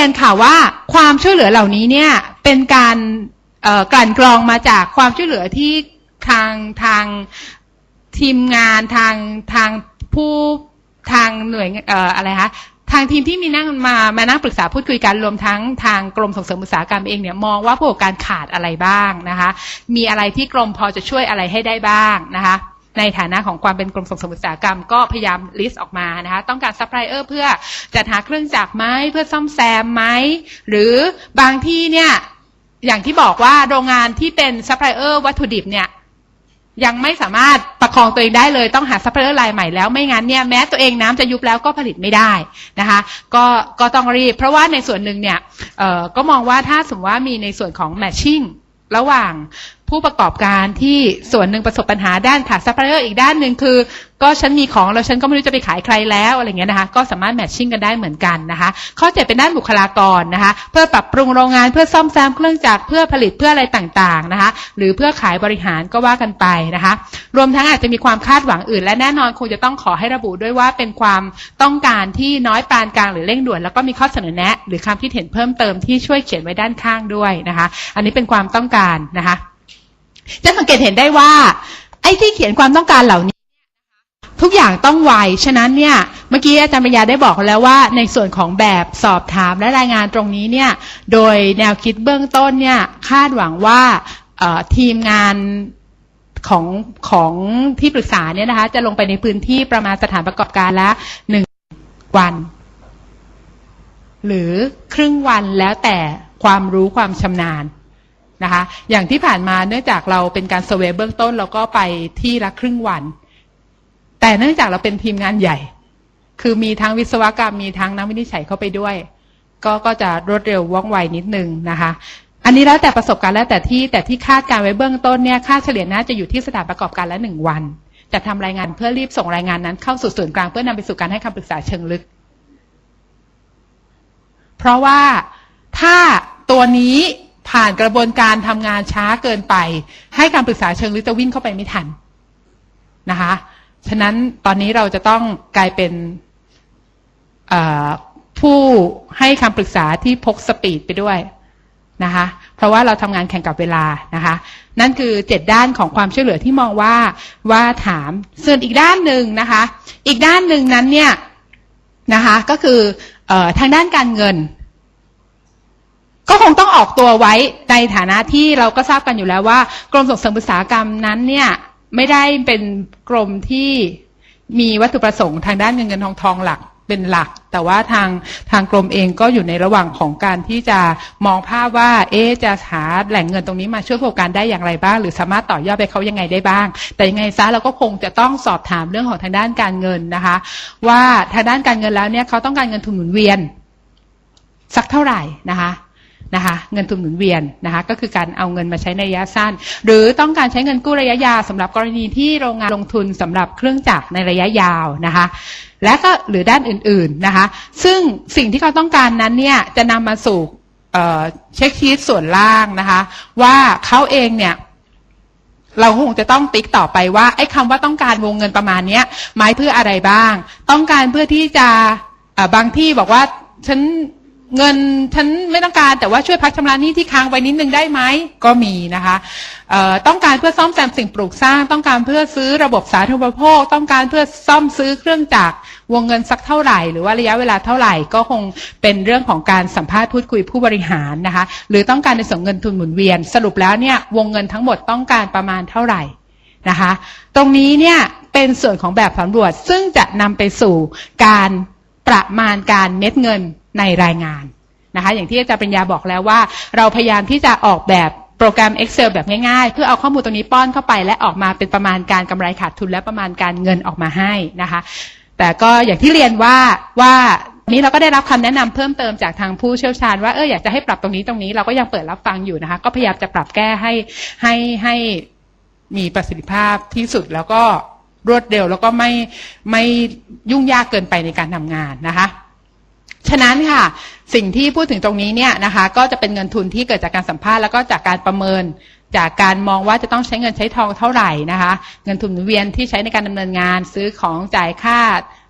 รียนค่ะว่าความช่วยเหลือเหล่านี้เนี่ยเป็นการกลั่นกรองมาจากความช่วยเหลือที่ทางทางทีมงานทางทางผู้ทางหน่วยเอ่ออะไรคะทางทีมที่มีนั่งมามานั่งปรึกษาพูดคุยกันรวมทั้งทางกรมส่งเสริมอุตสาหกรรมเองเนี่ยมองว่าผู้ประกอบการขาดอะไรบ้างนะคะ มีอะไรที่กรมพอจะช่วยอะไรให้ได้บ้างนะคะ ในฐานะของความเป็นกรมส่งเสริมอุตสาหกรรมก็พยายามลิสต์ออกมานะคะต้องการซัพพลายเออร์เพื่อจัดหาเครื่องจักรไหมเพื่อซ่อมแซมไหมหรือบางที่เนี่ยอย่างที่บอกว่าโรงงานที่เป็นซัพพลายเออร์วัตถุดิบเนี่ยยังไม่สามารถประคองตัวเองได้เลยต้องหาซัพพลายเออร์รายใหม่แล้วไม่งั้นเนี่ยแม้ตัวเองน้ำจะยุบแล้วก็ผลิตไม่ได้นะคะ ก็ก็ต้องรีบ เพราะว่าในส่วนหนึ่งเนี่ยก็มองว่าถ้าสมมติว่ามีในส่วนของ matching ระหว่าง ผู้ประกอบการที่ส่วนหนึ่งประสบปัญหาด้านขาดซัพพลายเออร์อีกด้านหนึ่งคือ ก็ฉันมีของแล้วฉันก็ไม่รู้จะไปขายใครแล้วอะไรเงี้ยนะคะ ก็สามารถแมทชิ่งกันได้เหมือนกันนะคะข้อเจ็ดเป็นด้านบุคลากรนะคะ เพื่อปรับปรุงโรงงานเพื่อซ่อมแซมเครื่องจักรเพื่อผลิตเพื่ออะไรต่างๆนะคะ หรือเพื่อขายบริหารก็ว่ากันไปนะคะ รวมทั้งอาจจะมีความคาดหวังอื่น และแน่นอนคงจะต้องขอให้ระบุด้วยว่าเป็นความต้องการที่น้อยปานกลางหรือเร่งด่วน แล้วก็มีข้อเสนอแนะ หรือคำคิดเห็นเพิ่มเติมที่ช่วยเขียนไว้ด้านข้างด้วยนะคะ อันนี้เป็นความต้องการนะคะ จะสังเกตเห็นได้ว่า ไอ้ที่เขียนความต้องการเหล่านี้ ทุกอย่างต้องไว ฉะนั้นเนี่ย เมื่อกี้อาจารย์ปัญญาได้บอกแล้วว่า ในส่วนของแบบสอบถามและรายงานตรงนี้เนี่ย โดยแนวคิดเบื้องต้นเนี่ย คาดหวังว่าทีมงานของของที่ปรึกษาเนี่ยนะคะ จะลงไปในพื้นที่ประมาณสถานประกอบการละหนึ่งวัน หรือครึ่งวันแล้วแต่ความรู้ความชำนาญ นะคะ อย่างที่ผ่านมาเนื่องจากเราเป็นการเซอร์เวเบื้องต้นเราก็ไปที่ละครึ่งวัน แต่เนื่องจากเราเป็นทีมงานใหญ่ คือมีทั้งวิศวกรรมมีทั้งนักวินิจฉัยเข้าไปด้วย ก็ก็จะรวดเร็วว่องไวนิดนึงนะคะ อันนี้แล้วแต่ประสบการณ์แล้วแต่ที่แต่ที่คาดการไว้เบื้องต้นเนี่ยค่าเฉลี่ยน่าจะอยู่ที่สถานประกอบการละหนึ่งวันจะทำรายงานเพื่อรีบส่งรายงานนั้นเข้าสู่ส่วนกลางเพื่อนำไปสู่การให้คำปรึกษาเชิงลึก เพราะว่าถ้าตัวนี้ ผ่านกระบวนการทำงานช้าเกินไป ให้คำปรึกษาเชิงลึกจะวิ่งเข้าไปไม่ทันนะคะ ฉะนั้นตอนนี้เราจะต้องกลายเป็นผู้ให้คำปรึกษาที่พกสปีดไปด้วยนะคะ เพราะว่าเราทำงานแข่งกับเวลานะคะ นั่นคือเจ็ดด้านของความช่วยเหลือที่มองว่าว่าถามส่วนอีกด้านหนึ่งนะคะ อีกด้านหนึ่งนั้นเนี่ยนะคะ ก็คือออทางด้านการเงิน ก็คงต้องออกตัวไว้ในฐานะที่เราก็ทราบกันอยู่แล้วว่า กรมส่งเสริมอุตสาหกรรมนั้นเนี่ยไม่ได้เป็นกรมที่มีวัตถุประสงค์ทางด้านเงินเงินทองทองหลักเป็นหลัก แต่ว่าทางทางกรมเองก็อยู่ในระหว่างของการที่จะมองภาพว่าเอ๊จะหาแหล่งเงินตรงนี้มาช่วยผู้ประกอบการได้อย่างไรบ้าง หรือสามารถต่อยอดไปเขายังไงได้บ้าง แต่ยังไงซะเราก็คงจะต้องสอบถามเรื่องของทางด้านการเงินนะคะ ว่าทางด้านการเงินแล้วเนี่ยเขาต้องการเงินทุนหมุนเวียนสักเท่าไหร่นะคะ นะคะเงินทุนหมุนเวียนนะคะก็คือการเอาเงินมาใช้ในระยะสั้น หรือต้องการใช้เงินกู้ระยะยาวสำหรับกรณีที่โรงงานลงทุนสำหรับเครื่องจักรในระยะยาวนะคะและก็หรือด้านอื่นๆนะคะ ซึ่งสิ่งที่เขาต้องการนั้นเนี่ยจะนำมาสู่เช็คชีตส่วนล่างนะคะ ว่าเขาเองเนี่ยเราคงจะต้องติ๊กต่อไปว่าไอ้คำว่าต้องการวงเงินประมาณนี้หมายเพื่ออะไรบ้าง ต้องการเพื่อที่จะบางที่บอกว่าฉัน เงินฉันไม่ต้องการแต่ว่าช่วยพักชำระหนี้ที่ค้างไว้นิดนึงได้ไหมก็มีนะคะต้องการเพื่อซ่อมแซมสิ่งปลูกสร้าง ต้องการเพื่อซื้อระบบสาธารณูปโภค ต้องการเพื่อซ่อมซื้อเครื่องจักรวงเงินสักเท่าไหร่ หรือว่าระยะเวลาเท่าไหร่ก็คงเป็นเรื่องของการสัมภาษณ์พูดคุยผู้บริหารนะคะหรือต้องการในส่วนเงินทุนหมุนเวียน สรุปแล้วเนี่ยวงเงินทั้งหมดต้องการประมาณเท่าไหร่นะคะ ตรงนี้เนี่ยเป็นส่วนของแบบสำรวจซึ่งจะนำไปสู่การประมาณการเม็ดเงิน ในรายงานนะคะ อย่างที่อาจารย์ปัญญาบอกแล้วว่า เราพยายามที่จะออกแบบโปรแกรม Excel แบบง่ายๆ เพื่อเอาข้อมูลตรงนี้ป้อนเข้าไป และออกมาเป็นประมาณการกำไรขาดทุนและประมาณการเงินออกมาให้นะคะ แต่ก็อย่างที่เรียนว่าว่านี้เราก็ได้รับคำแนะนำเพิ่มเติมจากทางผู้เชี่ยวชาญว่าเอออยากจะให้ปรับตรงนี้ตรงนี้เราก็ยังเปิดรับฟังอยู่นะคะ ก็พยายามจะปรับแก้ให้ให้ให้มีประสิทธิภาพที่สุดแล้วก็รวดเร็วแล้วก็ไม่ไม่ยุ่งยากเกินไปในการทำงานนะคะ ฉะนั้นค่ะสิ่งที่พูดถึงตรงนี้เนี่ยนะคะ ก็จะเป็นเงินทุนที่เกิดจากการสัมภาษณ์แล้วก็จากการประเมิน จากการมองว่าจะต้องใช้เงินใช้ทองเท่าไหร่นะคะ เงินทุนเวียนที่ใช้ในการดำเนินงาน ซื้อของจ่ายค่า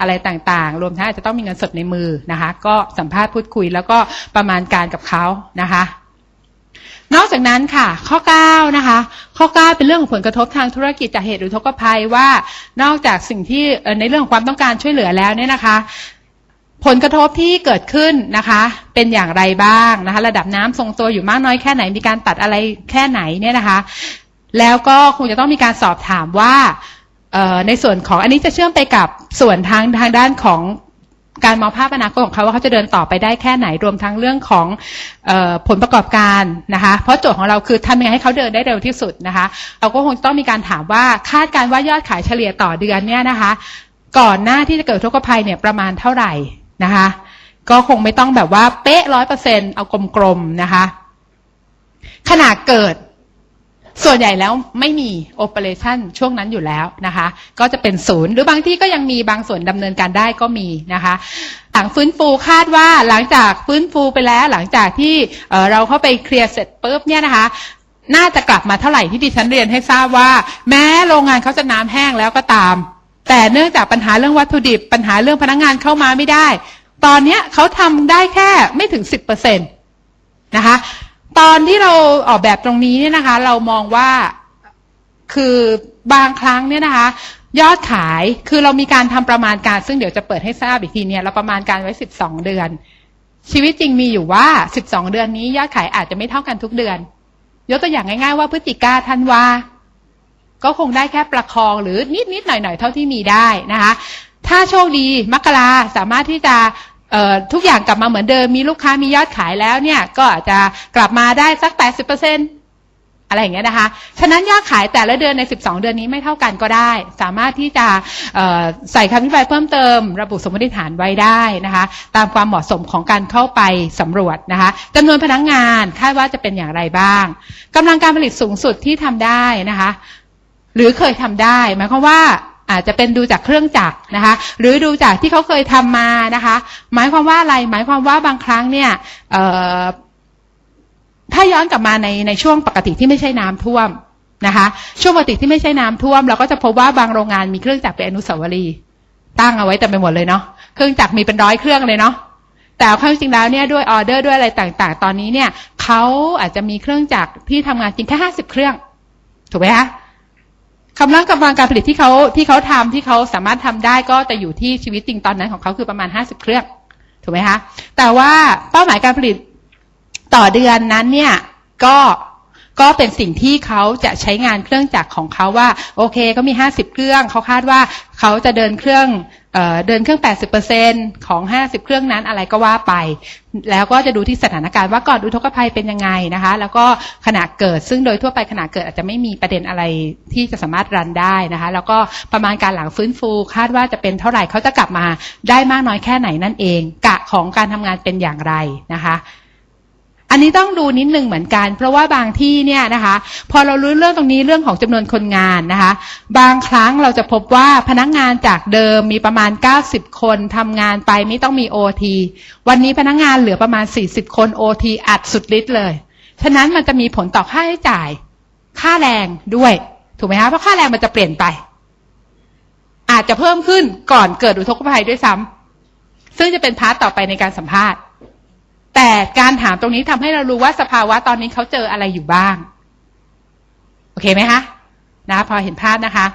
อะไรต่างๆ รวมทั้งอาจจะต้องมีเงินสดในมือนะคะ ก็สัมภาษณ์พูดคุย แล้วก็ประมาณการกับเขานะคะ นอกจากนั้นค่ะ ข้อ9นะคะ ข้อ 9 เป็นเรื่องของผลกระทบทางธุรกิจจากเหตุหรือทกภัยว่า นอกจากสิ่งที่ในเรื่องของความต้องการช่วยเหลือแล้วเนี่ยนะคะ ผลกระทบที่เกิดขึ้นนะคะ เป็นอย่างไรบ้างนะคะ ระดับน้ำทรงตัวอยู่มากน้อยแค่ไหนมีการตัดอะไรแค่ไหนเนี่ยนะคะ แล้วก็คงจะต้องมีการสอบถามว่าในส่วนของอันนี้จะเชื่อมไปกับส่วนทางทางด้านของการมองภาพอนาคตของเขาว่าเขาจะเดินต่อไปได้แค่ไหนรวมทั้งเรื่องของออผลประกอบการนะคะ เพราะโจทย์ของเราคือทำยังไงให้เขาเดินได้เร็วที่สุดนะคะ เราก็คงต้องมีการถามว่าคาดการณ์ว่ายอดขายเฉลี่ยต่อเดือนเนี่ยนะคะ ก่อนหน้าที่จะเกิดทุกขภัยเนี่ยประมาณเท่าไหร่ นะคะ ก็คงไม่ต้องแบบว่าเป๊ะร้อยเปอร์เซ็นเอากลมๆนะคะขนาดเกิดส่วนใหญ่แล้วไม่มีโอเปอเรชันช่วงนั้นอยู่แล้วนะคะ ก็จะเป็นศูนย์หรือบางที่ก็ยังมีบางส่วนดำเนินการได้ก็มีนะคะหลังฟื้นฟูคาดว่าหลังจากฟื้นฟูไปแล้ว หลังจากที่เเราเข้าไปเคลียร์เสร็จปุ๊บเนี่ยนะคะ น่าจะกลับมาเท่าไหร่ที่ดิฉันเรียนให้ทราบว่า แม้โรงงานเขาจะน้ำแห้งแล้วก็ตาม แต่เนื่องจากปัญหาเรื่องวัตถุดิบ ปัญหาเรื่องพนักงานเข้ามาไม่ได้ ตอนเนี้ยเขาทำได้แค่ไม่ถึงสิบเปอร์เซ็นตนะคะ ตอนที่เราออกแบบตรงนี้เนี่ยนะคะ เรามองว่าคือบางครั้งเนี่ยนะคะ ยอดขายคือเรามีการทำประมาณการ ซึ่งเดี๋ยวจะเปิดให้ทราบอีกทีเนี่ยเราประมาณการไว้สิบสองเดือน ชีวิตจริงมีอยู่ว่าสิบสองเดือนนี้ยอดขายอาจจะไม่เท่ากันทุกเดือน ยกตัวอย่างง่าย ๆว่าพฤศจิกาธันวา ก็คงได้แค่ประคองหรือนิดนิดหน่อยหน่อยเท่าที่มีได้นะคะ ถ้าโชคดีมกราสามารถที่จะเอ่อทุกอย่างกลับมาเหมือนเดิมมีลูกค้ามียอดขายแล้วเนี่ยก็อาจจะกลับมาได้สัก 80%อะไรอย่างเงี้ยนะคะ ฉะนั้นยอดขายแต่ละเดือนใน 12 เดือนนี้ไม่เท่ากันก็ได้ สามารถที่จะเอ่อใส่คำอธิบายเพิ่มเติม ระบุสมมติฐานไว้ได้นะคะ ตามความเหมาะสมของการเข้าไปสำรวจนะคะจำนวนพนักงานคาดว่าจะเป็นอย่างไรบ้างกำลังการผลิตสูงสุดที่ทำได้นะคะ หรือเคยทำได้หมายความว่าอาจจะเป็นดูจากเครื่องจักรนะคะ หรือดูจากที่เขาเคยทำมานะคะ หมายความว่าอะไร หมายความว่าบางครั้งเนี่ยเอถ้าย้อนกลับมาในในช่วงปกติที่ไม่ใช่น้ำท่วมนะคะ ช่วงปกติที่ไม่ใช่น้ำท่วม เราก็จะพบว่าบางโรงงานมีเครื่องจักรเป็นอนุสาวรีย์ตั้งเอาไว้เต็มไปหมดเลยเนาะเครื่องจักรมีเป็นร้อยเครื่องเลยเนาะแต่เอาเข้าจริงแล้วเนี่ยด้วยออเดอร์ด้วยอะไรต่างๆ ตอนนี้เนี่ยเขาอาจจะมีเครื่องจักรที่ทำงานจริงแค่ห้าสิบเครื่อง ถูกไหมคะ กำลังกำลังการผลิตที่เขาที่เขาทำที่เขาสามารถทำได้ก็จะอยู่ที่ชีวิตจริงตอนนั้นของเขาคือประมาณห้าสิบเครื่องถูกไหมคะแต่ว่าเป้าหมายการผลิตต่อเดือนนั้นเนี่ยก็ ก็เป็นสิ่งที่เขาจะใช้งานเครื่องจักรของเขาว่า โอเคเขามีห้าสิบเครื่องเขาคาดว่าเขาจะเดินเครื่องเออเดินเครื่องแปดสิบเปอร์เซ็นของห้าสิบเครื่องนั้นอะไรก็ว่าไป แล้วก็จะดูที่สถานการณ์ว่าก่อนอุทกภัยเป็นยังไงนะคะ แล้วก็ขณะเกิดซึ่งโดยทั่วไปขณะเกิดอาจจะไม่มีประเด็นอะไรที่จะสามารถรันได้นะคะ แล้วก็ประมาณการหลังฟื้นฟู คาดว่าจะเป็นเท่าไหร่เขาจะกลับมาได้มากน้อยแค่ไหนนั่นเอง กะของการทำงานเป็นอย่างไรนะคะ อันนี้ต้องดูนิดนึงเหมือนกัน เพราะว่าบางที่เนี่ยนะคะ พอเรารู้เรื่องตรงนี้เรื่องของจำนวนคนงานนะคะ บางครั้งเราจะพบว่าพนักงานจากเดิมมีประมาณ 90 คนทำงานไปไม่ต้องมีโอทีวันนี้พนักงานเหลือประมาณ 40 คนโอทีอัดสุดฤทธิ์เลย ฉะนั้นมันจะมีผลต่อค่าใช้จ่าย ค่าแรงด้วย ถูกไหมคะเพราะค่าแรงมันจะเปลี่ยนไป อาจจะเพิ่มขึ้นก่อนเกิดอุทกภัยด้วยซ้ำซึ่งจะเป็นพาร์ทต่อไปในการสัมภาษณ์ แต่การถามตรงนี้ทำให้เรารู้ว่าสภาวะตอนนี้เขาเจออะไรอยู่บ้าง โอเคไหมคะนะพอเห็นภาพนะคะ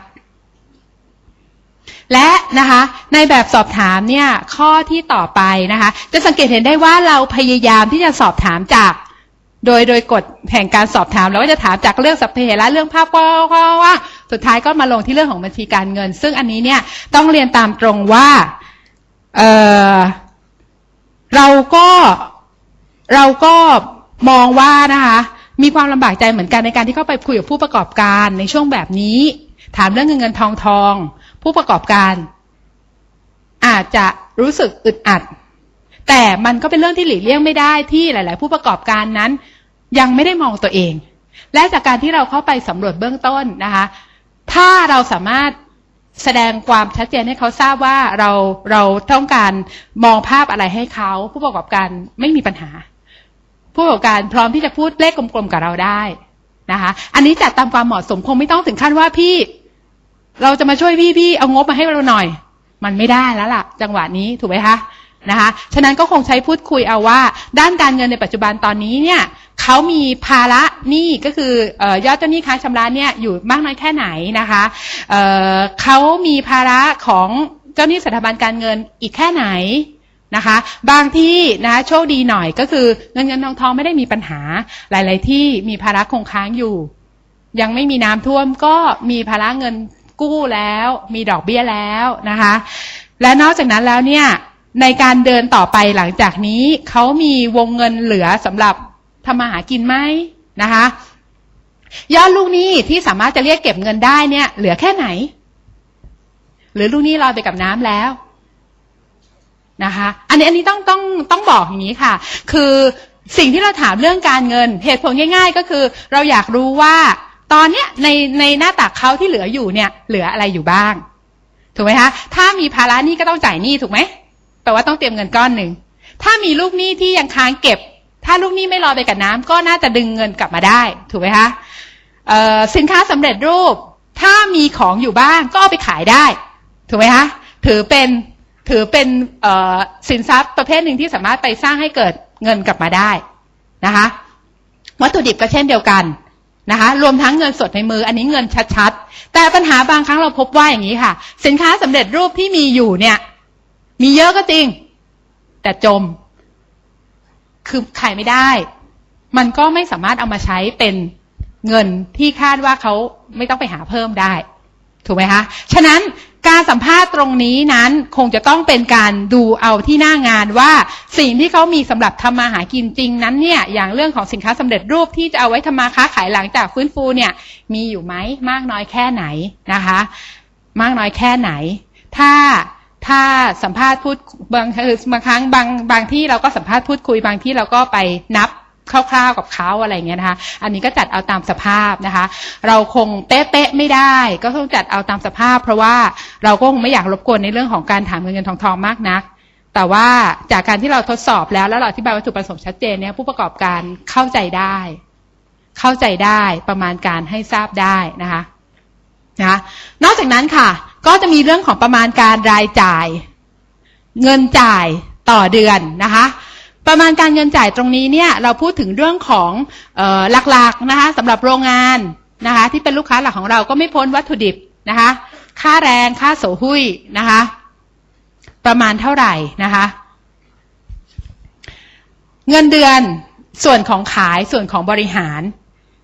และนะคะ ในแบบสอบถามเนี่ย ข้อที่ต่อไปนะคะ จะสังเกตเห็นได้ว่าเราพยายามที่จะสอบถามจาก โดยโดยกฎแห่งการสอบถามเราก็จะถามจากเรื่องสัพเพเหระเรื่องภาพว่าว่าว่าสุดท้ายก็มาลงที่เรื่องของบัญชีการเงิน ซึ่งอันนี้เนี่ยต้องเรียนตามตรงว่า เออเราก็ เราก็มองว่านะคะ มีความลำบากใจเหมือนกันในการที่เข้าไปคุยกับผู้ประกอบการในช่วงแบบนี้ ถามเรื่องเงินเงินทองทอง ผู้ประกอบการ อาจจะรู้สึกอึดอัด แต่มันก็เป็นเรื่องที่หลีกเลี่ยงไม่ได้ที่หลาย ๆ ผู้ประกอบการนั้น ยังไม่ได้มองตัวเอง และจากการที่เราเข้าไปสำรวจเบื้องต้นนะคะ ถ้าเราสามารถแสดงความชัดเจนให้เขาทราบว่าเราเราต้องการมองภาพอะไรให้เขาผู้ประกอบการไม่มีปัญหา ผู้ประกอบการพร้อมที่จะพูดเลขกลมๆกับเราได้นะคะ อันนี้จัดตามความเหมาะสมคงไม่ต้องถึงขั้นว่าพี่ เราจะมาช่วยพี่พี่เอางบมาให้เราหน่อย มันไม่ได้แล้วล่ะ จังหวะนี้ถูกไหมคะนะคะฉะนั้นก็คงใช้พูดคุยเอาว่า ด้านการเงินในปัจจุบันตอนนี้เนี่ยเขามีภาระหนี้ก็คือออยอดเจ้าหนี้ค้างชำระเนี่ยอยู่มากน้อยแค่ไหนนะคะเเขามีภาระของเจ้าหนี้สถาบันการเงินอีกแค่ไหน นะคะ บางที่นะโชคดีหน่อยก็คือเงินเงินทองทองไม่ได้มีปัญหา หลาย ๆ ที่มีภาระคงค้างอยู่ ยังไม่มีน้ำท่วมก็มีภาระเงินกู้แล้ว มีดอกเบี้ยแล้วนะคะ และนอกจากนั้นแล้วเนี่ยในการเดินต่อไปหลังจากนี้เขามีวงเงินเหลือสำหรับทำมาหากินไหมนะคะ ยอดลูกหนี้ที่สามารถจะเรียกเก็บเงินได้เนี่ย เหลือแค่ไหน หรือลูกหนี้ลอยไปกับน้ำแล้ว นะคะ อันนี้อันนี้ต้องต้องต้องบอกอย่างนี้ค่ะ คือสิ่งที่เราถามเรื่องการเงิน เหตุผลง่าย ๆ ก็คือ เราอยากรู้ว่าตอนเนี้ยในในหน้าตักเขาที่เหลืออยู่เนี่ย เหลืออะไรอยู่บ้าง ถูกไหมคะถ้ามีภาระหนี้ก็ต้องจ่ายหนี้ถูกไหมแปลว่าต้องเตรียมเงินก้อนหนึ่งถ้ามีลูกหนี้ที่ยังค้างเก็บ ถ้าลูกหนี้ไม่รอไปกับน้ำก็น่าจะดึงเงินกลับมาได้ ถูกไหมคะสินค้าสำเร็จรูป ถ้ามีของอยู่บ้างก็เอาไปขายได้ ถูกไหมคะถือเป็น ถือเป็นสินทรัพย์ประเภทหนึ่งที่สามารถไปสร้างให้เกิดเงินกลับมาได้นะคะ วัตถุดิบก็เช่นเดียวกันนะคะ รวมทั้งเงินสดในมือ อันนี้เงินชัดๆ แต่ปัญหาบางครั้งเราพบว่าอย่างนี้ค่ะ สินค้าสำเร็จรูปที่มีอยู่เนี่ย มีเยอะก็จริง แต่จม คือขายไม่ได้ มันก็ไม่สามารถเอามาใช้เป็นเงินที่คาดว่าเขาไม่ต้องไปหาเพิ่มได้ ถูกไหมคะ ฉะนั้น การสัมภาษณ์ตรงนี้นั้นคงจะต้องเป็นการดูเอาที่หน้างานว่าสิ่งที่เขามีสำหรับทำมาหากินจริงนั้นเนี่ยอย่างเรื่องของสินค้าสำเร็จรูปที่จะเอาไว้ทำมาค้าขายหลังจากฟื้นฟูเนี่ยมีอยู่ไหมมากน้อยแค่ไหนนะคะ มากน้อยแค่ไหน ถ้าถ้าสัมภาษณ์พูดบางบางครั้งบางบางที่เราก็สัมภาษณ์พูดคุยบางที่เราก็ไปนับ คร่าวๆกับเขาอะไรเงี้ยนะคะ อันนี้ก็จัดเอาตามสภาพนะคะ เราคงเป๊ะๆไม่ได้ ก็ต้องจัดเอาตามสภาพ เพราะว่าเราก็คงไม่อยากรบกวนในเรื่องของการถามเงินเงินทองทองมากนัก แต่ว่าจากการที่เราทดสอบแล้วแล้วเราอธิบายวัตถุประสงค์ชัดเจนเนี่ยผู้ประกอบการเข้าใจได้ เข้าใจได้ประมาณการให้ทราบได้นะคะนะนอกจากนั้นค่ะ ก็จะมีเรื่องของประมาณการรายจ่าย เงินจ่ายต่อเดือนนะคะ ประมาณการเงินจ่ายตรงนี้เนี่ยเราพูดถึงเรื่องของหลักๆนะคะสำหรับโรงงานนะคะที่เป็นลูกค้าหลักของเราก็ไม่พ้นวัตถุดิบนะคะค่าแรงค่าโสหุ้ยนะคะประมาณเท่าไหร่นะคะเงินเดือนส่วนของขายส่วนของบริหาร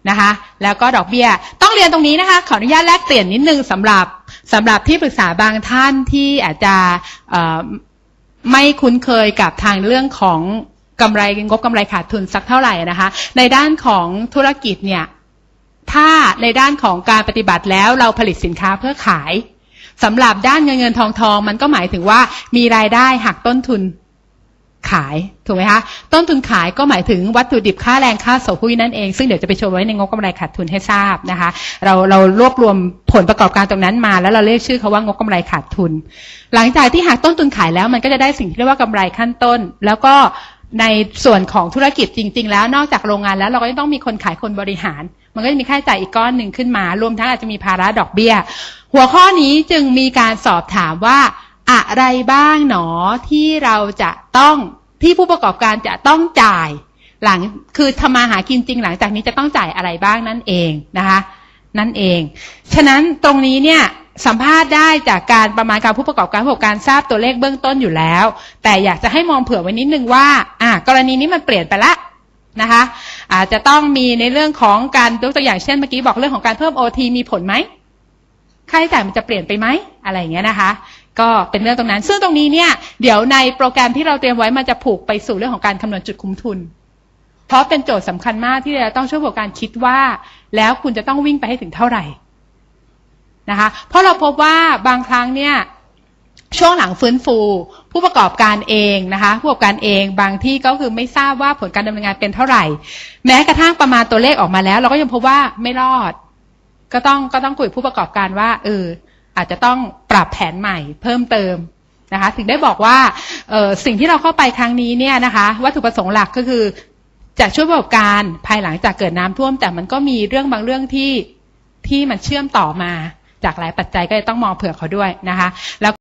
นะคะแล้วก็ดอกเบี้ย ต้องเรียนตรงนี้นะคะขออนุญาตแลกเปลี่ยนนิดนึงสำหรับสำหรับที่ปรึกษาบางท่านที่อาจจะไม่คุ้นเคยกับทางเรื่องของ กำไรงบกำไรขาดทุนสักเท่าไหร่นะคะ ในด้านของธุรกิจเนี่ยถ้าในด้านของการปฏิบัติแล้วเราผลิตสินค้าเพื่อขายสำหรับด้านเงินเงินทองทองมันก็หมายถึงว่ามีรายได้หักต้นทุนขายถูกไหมคะต้นทุนขายก็หมายถึงวัตถุดิบค่าแรงค่าโสพุยนั่นเองซึ่งเดี๋ยวจะไปโชว์ไว้ในงบกำไรขาดทุนให้ทราบนะคะ เราเรารวบรวมผลประกอบการตรงนั้นมา แล้วเราเรียกชื่อเขาว่างบกำไรขาดทุน หลังจากที่หักต้นทุนขายแล้วมันก็จะได้สิ่งที่เรียกว่ากำไรขั้นต้น แล้วก็ ในส่วนของธุรกิจจริง ๆ แล้วนอกจากโรงงานแล้วเราก็ต้องมีคนขายคนบริหาร มันก็จะมีค่าใช้จ่ายอีกก้อนหนึ่งขึ้นมา รวมทั้งอาจจะมีภาระดอกเบี้ย หัวข้อนี้จึงมีการสอบถามว่าอะไรบ้างหนอที่เราจะต้องที่ผู้ประกอบการจะต้องจ่าย หลังคือทำมาหากินจริง หลังจากนี้จะต้องจ่ายอะไรบ้างนั่นเองนะคะ นั่นเอง ฉะนั้นตรงนี้เนี่ย สัมภาษณ์ได้จากการประมาณการผู้ประกอบการผู้ประกอบการทราบตัวเลขเบื้องต้นอยู่แล้ว แต่อยากจะให้มองเผื่อไว้นิดนึงว่า อ่ากรณีนี้มันเปลี่ยนไปละนะคะอาจจะต้องมีในเรื่องของการยกตัวอย่างเช่นเมื่อกี้บอกเรื่องของการเพิ่มโอทีมีผลไหมค่าใช้จ่ายมันจะเปลี่ยนไปไหมอะไรอย่างเงี้ยนะคะ ก็เป็นเรื่องตรงนั้น ซึ่งตรงนี้เนี่ยเดี๋ยวในโปรแกรมที่เราเตรียมไว้มันจะผูกไปสู่เรื่องของการคำนวณจุดคุ้มทุน เพราะเป็นโจทย์สำคัญมากที่เราต้องช่วยผู้ประกอบการคิดว่า แล้วคุณจะต้องวิ่งไปให้ถึงเท่าไหร่ นะคะ เพราะเราพบว่าบางครั้งเนี่ยช่วงหลังฟื้นฟู ผู้ประกอบการเองนะคะผู้ประกอบการเองบางที่ก็คือไม่ทราบว่าผลการดำเนินงานเป็นเท่าไหร่ แม้กระทั่งประมาณตัวเลขออกมาแล้ว เราก็ยังพบว่าไม่รอด ก็ต้องก็ต้องคุยผู้ประกอบการว่าเอออาจจะต้องปรับแผนใหม่เพิ่มเติมนะคะถึงได้บอกว่าสิ่งที่เราเข้าไปครั้งนี้เนี่ยนะคะวัตถุประสงค์หลักก็คือจะช่วยประกอบการภายหลังจากเกิดน้ำท่วม แต่มันก็มีเรื่องบางเรื่องที่ที่มันเชื่อมต่อมา จากหลายปัจจัยก็จะต้องมองเผื่อเขาด้วยนะคะแล้ว